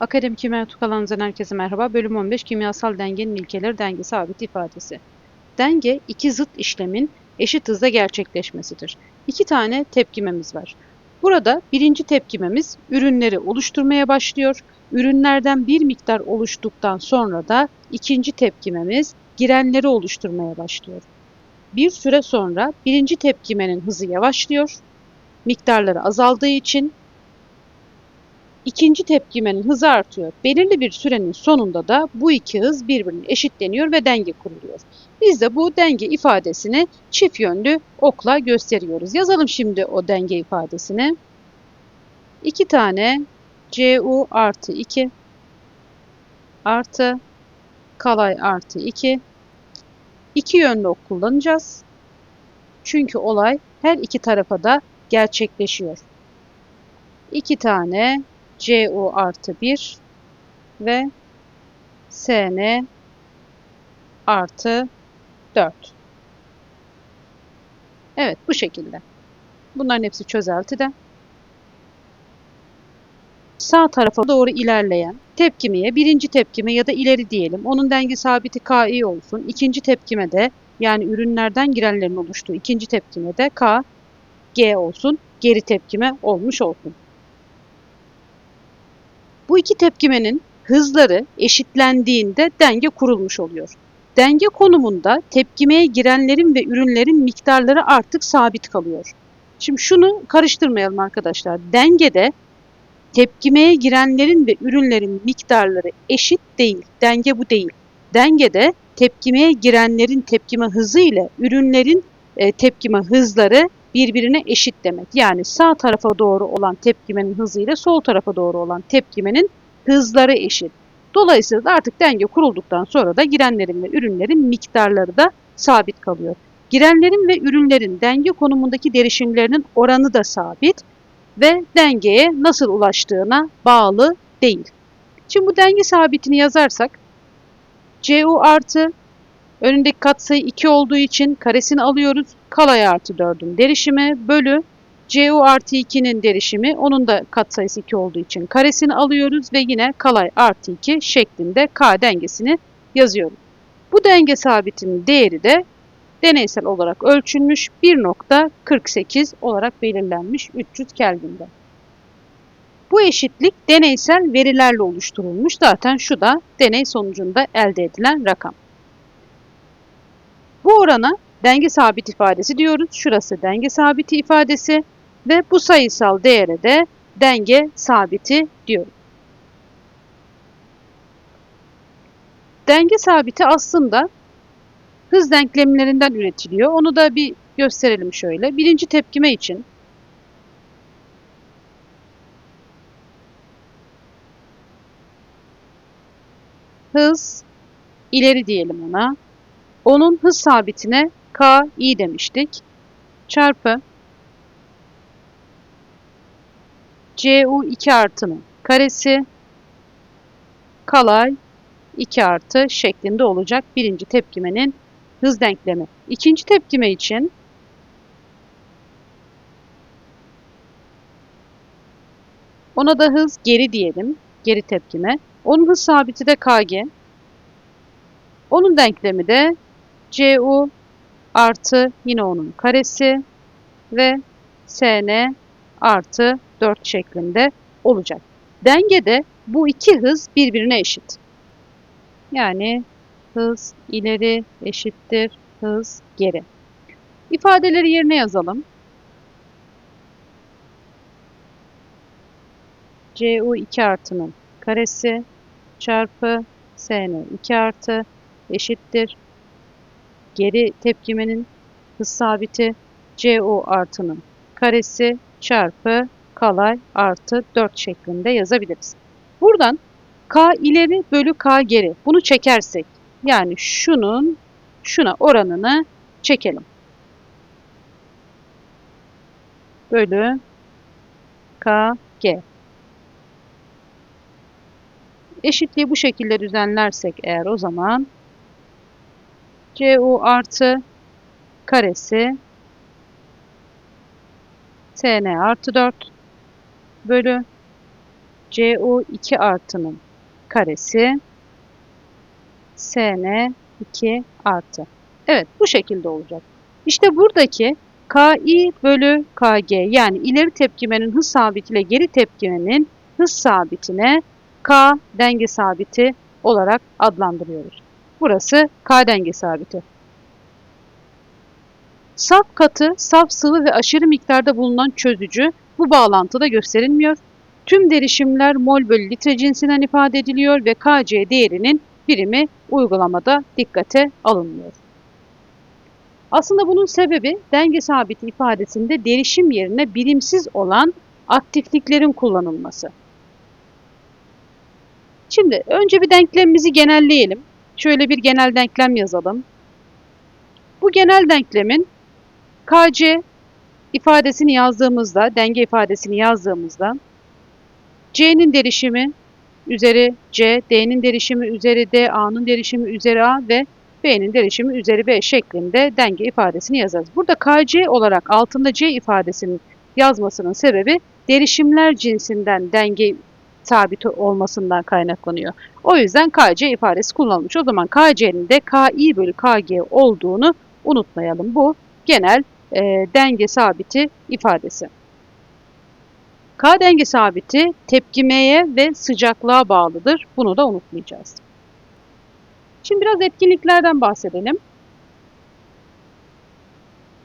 Akademi Kimya Tukalanızdan herkese merhaba. Bölüm 15 Kimyasal dengenin ilkeleri denge sabit ifadesi. Denge iki zıt işlemin eşit hızda gerçekleşmesidir. İki tane tepkimemiz var. Burada birinci tepkimemiz ürünleri oluşturmaya başlıyor. Ürünlerden bir miktar oluştuktan sonra da ikinci tepkimemiz girenleri oluşturmaya başlıyor. Bir süre sonra birinci tepkimenin hızı yavaşlıyor. Miktarları azaldığı için İkinci tepkimenin hızı artıyor. Belirli bir sürenin sonunda da bu iki hız birbirine eşitleniyor ve denge kuruluyor. Biz de bu denge ifadesini çift yönlü okla gösteriyoruz. Yazalım şimdi o denge ifadesini. 2 tane cu artı 2 artı kalay artı 2 iki yönlü ok kullanacağız. Çünkü olay her iki tarafa da gerçekleşiyor. 2 tane cu artı 1 ve sn artı 4. Evet bu şekilde. Bunların hepsi çözeltide. Sağ tarafa doğru ilerleyen tepkimeye birinci tepkime ya da ileri diyelim. Onun denge sabiti Ki olsun. İkinci tepkime de yani ürünlerden girenlerin oluştuğu ikinci tepkime de K, G olsun. Geri tepkime olmuş olsun. Bu iki tepkimenin hızları eşitlendiğinde denge kurulmuş oluyor. Denge konumunda tepkimeye girenlerin ve ürünlerin miktarları artık sabit kalıyor. Şimdi şunu karıştırmayalım arkadaşlar. Dengede tepkimeye girenlerin ve ürünlerin miktarları eşit değil. Denge bu değil. Dengede tepkimeye girenlerin tepkime hızı ile ürünlerin e, tepkime hızları birbirine eşit demek. Yani sağ tarafa doğru olan tepkimenin hızı ile sol tarafa doğru olan tepkimenin hızları eşit. Dolayısıyla artık denge kurulduktan sonra da girenlerin ve ürünlerin miktarları da sabit kalıyor. Girenlerin ve ürünlerin denge konumundaki derişimlerinin oranı da sabit ve dengeye nasıl ulaştığına bağlı değil. Şimdi bu denge sabitini yazarsak Cu artı önündeki katsayı 2 olduğu için karesini alıyoruz. Kalay artı 4'ün derişimi bölü Cu artı 2'nin derişimi onun da katsayısı 2 olduğu için karesini alıyoruz ve yine kalay artı 2 şeklinde K dengesini yazıyoruz. Bu denge sabitinin değeri de deneysel olarak ölçülmüş 1.48 olarak belirlenmiş 300 Kelvin'de. Bu eşitlik deneysel verilerle oluşturulmuş. Zaten şu da deney sonucunda elde edilen rakam. Bu orana denge sabit ifadesi diyoruz. Şurası denge sabiti ifadesi ve bu sayısal değere de denge sabiti diyoruz. Denge sabiti aslında hız denklemlerinden üretiliyor. Onu da bir gösterelim şöyle. Birinci tepkime için hız ileri diyelim ona. Onun hız sabitine k i demiştik. Çarpı cu2 artının karesi kalay 2 artı şeklinde olacak birinci tepkimenin hız denklemi. İkinci tepkime için ona da hız geri diyelim. Geri tepkime. Onun hız sabiti de kg. Onun denklemi de cu artı yine onun karesi ve sn artı 4 şeklinde olacak. Dengede bu iki hız birbirine eşit. Yani hız ileri eşittir hız geri. İfadeleri yerine yazalım. cu2 artının karesi çarpı sn 2 artı eşittir. Geri tepkimenin hız sabiti cu artının karesi çarpı kalay artı 4 şeklinde yazabiliriz. Buradan k ileri bölü k geri bunu çekersek yani şunun şuna oranını çekelim. Bölü k g. Eşitliği bu şekilde düzenlersek eğer o zaman cu artı karesi sn artı 4 bölü CO2 artının karesi SN2 artı. Evet bu şekilde olacak. İşte buradaki KI bölü KG yani ileri tepkimenin hız sabitiyle geri tepkimenin hız sabitine K denge sabiti olarak adlandırıyoruz. Burası K denge sabiti. Saf katı, saf sıvı ve aşırı miktarda bulunan çözücü bu bağlantıda gösterilmiyor. Tüm derişimler mol bölü litre cinsinden ifade ediliyor ve Kc değerinin birimi uygulamada dikkate alınmıyor. Aslında bunun sebebi denge sabiti ifadesinde derişim yerine birimsiz olan aktifliklerin kullanılması. Şimdi önce bir denklemimizi genelleyelim. Şöyle bir genel denklem yazalım. Bu genel denklemin KC ifadesini yazdığımızda, denge ifadesini yazdığımızda C'nin derişimi üzeri C, D'nin derişimi üzeri D, A'nın derişimi üzeri A ve B'nin derişimi üzeri B şeklinde denge ifadesini yazarız. Burada KC olarak altında C ifadesinin yazmasının sebebi derişimler cinsinden denge sabit olmasından kaynaklanıyor. O yüzden KC ifadesi kullanılmış. O zaman KC'nin de KI bölü KG olduğunu unutmayalım. Bu genel e, denge sabiti ifadesi. K denge sabiti tepkimeye ve sıcaklığa bağlıdır. Bunu da unutmayacağız. Şimdi biraz etkinliklerden bahsedelim.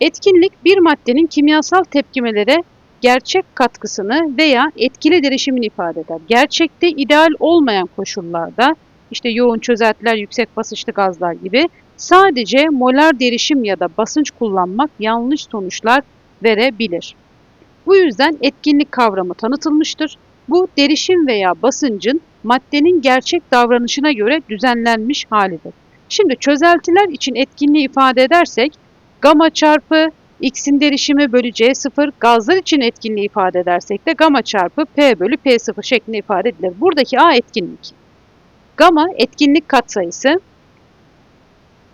Etkinlik bir maddenin kimyasal tepkimelere gerçek katkısını veya etkili derişimini ifade eder. Gerçekte ideal olmayan koşullarda işte yoğun çözeltiler, yüksek basınçlı gazlar gibi sadece molar derişim ya da basınç kullanmak yanlış sonuçlar verebilir. Bu yüzden etkinlik kavramı tanıtılmıştır. Bu derişim veya basıncın maddenin gerçek davranışına göre düzenlenmiş halidir. Şimdi çözeltiler için etkinliği ifade edersek gamma çarpı x'in derişimi bölü c0 gazlar için etkinliği ifade edersek de gamma çarpı p bölü p0 şeklinde ifade edilir. Buradaki a etkinlik. Gamma etkinlik katsayısı,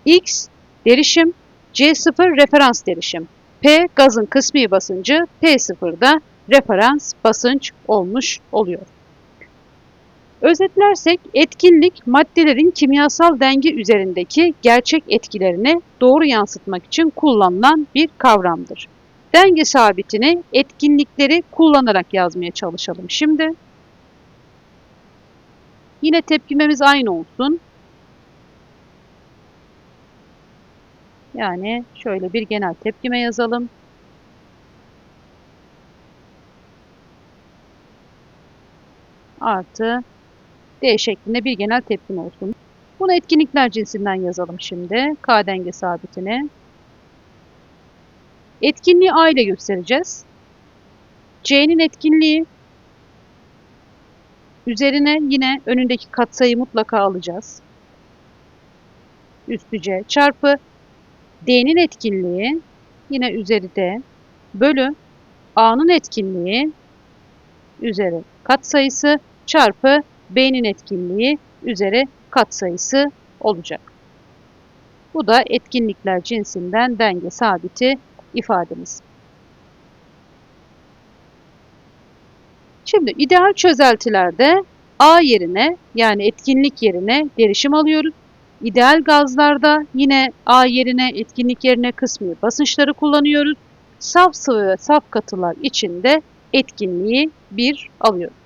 x derişim, c0 referans derişim. P gazın kısmi basıncı, P0 da referans basınç olmuş oluyor. Özetlersek etkinlik maddelerin kimyasal denge üzerindeki gerçek etkilerini doğru yansıtmak için kullanılan bir kavramdır. Denge sabitini etkinlikleri kullanarak yazmaya çalışalım şimdi. Yine tepkimemiz aynı olsun. Yani şöyle bir genel tepkime yazalım. Artı D şeklinde bir genel tepkim olsun. Bunu etkinlikler cinsinden yazalım şimdi. K denge sabitini. Etkinliği A ile göstereceğiz. C'nin etkinliği üzerine yine önündeki katsayı mutlaka alacağız. Üstü C çarpı D'nin etkinliği yine üzeri D bölü A'nın etkinliği üzeri katsayısı çarpı B'nin etkinliği üzeri katsayısı olacak. Bu da etkinlikler cinsinden denge sabiti ifademiz. Şimdi ideal çözeltilerde A yerine yani etkinlik yerine derişim alıyoruz. İdeal gazlarda yine A yerine etkinlik yerine kısmi basınçları kullanıyoruz. Saf sıvı ve saf katılar için de etkinliği 1 alıyoruz.